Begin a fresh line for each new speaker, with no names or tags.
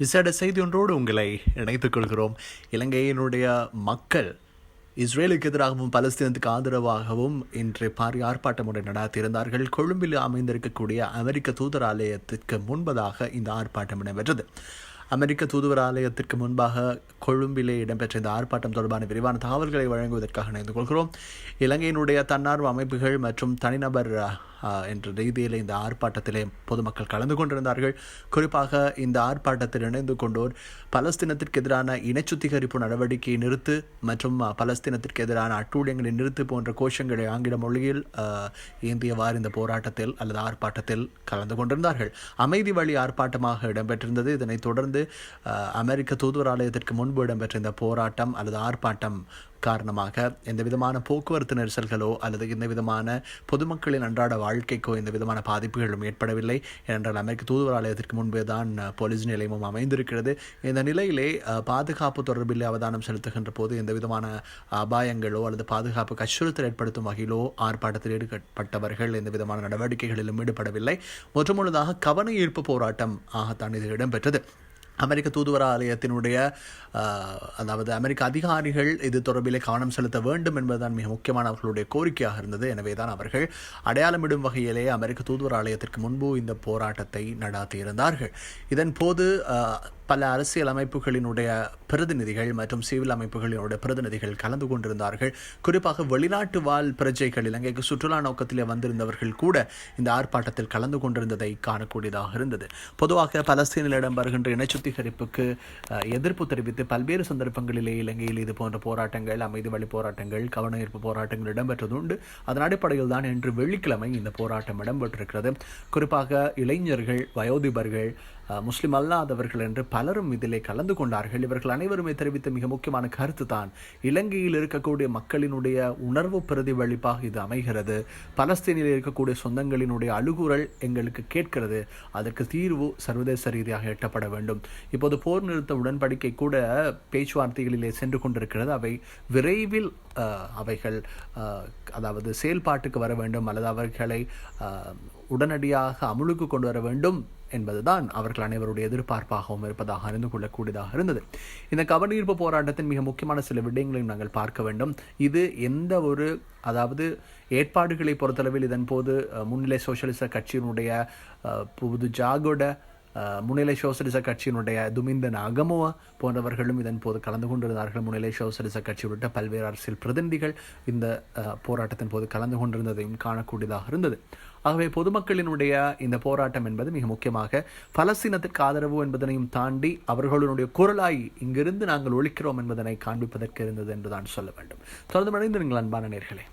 விசேட செய்தி ஒன்றோடு உங்களை இணைத்துக் கொள்கிறோம். இலங்கையினுடைய மக்கள் இஸ்ரேலுக்கு எதிராகவும் பலஸ்தீனத்துக்கு ஆதரவாகவும் இன்று பாரிய ஆர்ப்பாட்டம் ஒன்றை நடாத்தியிருந்தார்கள். கொழும்பில் அமைந்திருக்கக்கூடிய அமெரிக்க தூதராலயத்திற்கு முன்பதாக இந்த ஆர்ப்பாட்டம் நடைபெற்றது அமெரிக்க தூதுவர் ஆலயத்திற்கு முன்பாக கொழும்பிலே இடம்பெற்ற இந்த ஆர்ப்பாட்டம் தொடர்பான விரிவான தகவல்களை வழங்குவதற்காக இணைந்து கொள்கிறோம். இலங்கையினுடைய தன்னார்வ அமைப்புகள் மற்றும் தனிநபர் என்ற ரீதியில் இந்த ஆர்ப்பாட்டத்திலே பொதுமக்கள் கலந்து கொண்டிருந்தார்கள். குறிப்பாக இந்த ஆர்ப்பாட்டத்தில் இணைந்து கொண்டோர் பலஸ்தீனத்திற்கு எதிரான இனச்சுத்திகரிப்பு நடவடிக்கையை நிறுத்து மற்றும் பலஸ்தீனத்திற்கு எதிரான அட்டூழியங்களை நிறுத்து போன்ற கோஷங்களை ஆங்கில மொழியில் ஏந்தியவாறு இந்த போராட்டத்தில் அல்லது ஆர்ப்பாட்டத்தில் கலந்து கொண்டிருந்தார்கள். அமைதி வழி ஆர்ப்பாட்டமாக இடம்பெற்றிருந்தது. இதனைத் தொடர்ந்து அஹ், அமெரிக்க தூதுவராலயத்திற்கு முன்பு இடம்பெற்ற இந்த போராட்டம் அல்லது ஆர்ப்பாட்டம் காரணமாக எந்த விதமான போக்குவரத்து நெரிசல்களோ அல்லது எந்த விதமான பொதுமக்களின் அன்றாட வாழ்க்கைக்கோ எந்த விதமான பாதிப்புகளும் ஏற்படவில்லை. ஏனென்றால் அமெரிக்க தூதுவராலயத்திற்கு முன்பே தான் போலீஸ் நிலையமும் அமைந்திருக்கிறது. இந்த நிலையிலே பாதுகாப்பு தொடர்பில் அவதானம் செலுத்துகின்ற போது எந்த விதமான அபாயங்களோ அல்லது பாதுகாப்பு அச்சுறுத்தல் ஏற்படுத்தும் வகையிலோ ஆர்ப்பாட்டத்தில் ஈடுபட்டவர்கள் எந்த விதமான நடவடிக்கைகளிலும் ஈடுபடவில்லை. முற்றுமுழுதாக கவன ஈர்ப்பு போராட்டம் ஆகத்தான் இது இடம்பெற்றது. அமெரிக்க தூதுவர ஆலயத்தினுடைய அதாவது அமெரிக்க அதிகாரிகள் இது தொடர்பிலே கவனம் செலுத்த வேண்டும் என்பதுதான் மிக முக்கியமான அவர்களுடைய கோரிக்கையாக இருந்தது. எனவே தான் அவர்கள் அடையாளமிடும் வகையிலே அமெரிக்க தூதுவர ஆலயத்திற்கு முன்பு இந்த போராட்டத்தை நடாத்தியிருந்தார்கள். இதன் போது பல அரசியல் அமைப்புகளினுடைய பிரதிநிதிகள் மற்றும் சிவில் அமைப்புகளினுடைய பிரதிநிதிகள் கலந்து கொண்டிருந்தார்கள். குறிப்பாக வெளிநாட்டு வாழ் பிரஜைகள் இலங்கைக்கு சுற்றுலா நோக்கத்திலே வந்திருந்தவர்கள் கூட இந்த ஆர்ப்பாட்டத்தில் கலந்து கொண்டிருந்ததை காணக்கூடியதாக இருந்தது. பொதுவாக பலஸ்தீனில் வருகின்ற இன சுத்திகரிப்புக்கு எதிர்ப்பு தெரிவித்து பல்வேறு சந்தர்ப்பங்களிலே இலங்கையில் இது போன்ற போராட்டங்கள் அமைதி வழி போராட்டங்கள் கவனஈர்ப்பு போராட்டங்கள் இடம்பெற்றது உண்டு. அதன் அடிப்படையில் தான் இன்று வெள்ளிக்கிழமை இந்த போராட்டம் இடம்பெற்றிருக்கிறது. குறிப்பாக இளைஞர்கள் வயோதிபர்கள் முஸ்லிம் அல்லாதவர்கள் என்று பலரும் இதிலே கலந்து கொண்டார்கள். இவர்கள் அனைவருமே தெரிவித்த மிக முக்கியமான கருத்து தான் இலங்கையில் இருக்கக்கூடிய மக்களினுடைய உணர்வு பிரதிபலிப்பாக இது அமைகிறது. பலஸ்தீனில் இருக்கக்கூடிய சொந்தங்களினுடைய அழுகுரல் எங்களுக்கு கேட்கிறது. அதற்கு தீர்வு சர்வதேச ரீதியாக எட்டப்பட வேண்டும். இப்போது போர் நிறுத்த உடன்படிக்கை கூட பேச்சுவார்த்தைகளிலே சென்று கொண்டிருக்கிறது. அவை விரைவில் அவைகள் அதாவது செயல்பாட்டுக்கு வர வேண்டும். அல்லது அவர்களை உடனடியாக அமுலுக்கு கொண்டு வர வேண்டும். என்பதுதான் அவர்கள் அனைவருடைய எதிர்பார்ப்பாகவும் இருப்பதாக அறிந்து கொள்ளக்கூடியதாக இருந்தது. இந்த கவனீர்ப்பு போராட்டத்தின் மிக முக்கியமான சில விடயங்களையும் நாங்கள் பார்க்க வேண்டும். இது எந்த ஒரு அதாவது ஏற்பாடுகளை பொறுத்தளவில் இதன் போது முன்னிலை சோசியலிச கட்சியினுடைய புது ஜாகோட முன்னிலை சோசலிச கட்சியினுடைய துமிந்தன் அகமுவ போன்றவர்களும் இதன் போது கலந்து கொண்டிருந்தார்கள். முன்னிலை சோசலிச கட்சி உள்ளிட்ட பல்வேறு அரசியல் பிரதிநிதிகள் இந்த போராட்டத்தின் போது கலந்து கொண்டிருந்ததையும் காணக்கூடியதாக இருந்தது. ஆகவே பொதுமக்களினுடைய இந்த போராட்டம் என்பது மிக முக்கியமாக பலஸ்தீனத்திற்கு ஆதரவு என்பதனையும் தாண்டி அவர்களுடைய குரலாய் இங்கிருந்து நாங்கள் ஒழிக்கிறோம் என்பதனை காண்பிப்பதற்கு இருந்தது என்றுதான் சொல்ல வேண்டும். தொடர்ந்து மறைந்து நீங்கள் அன்பான நேர்களே.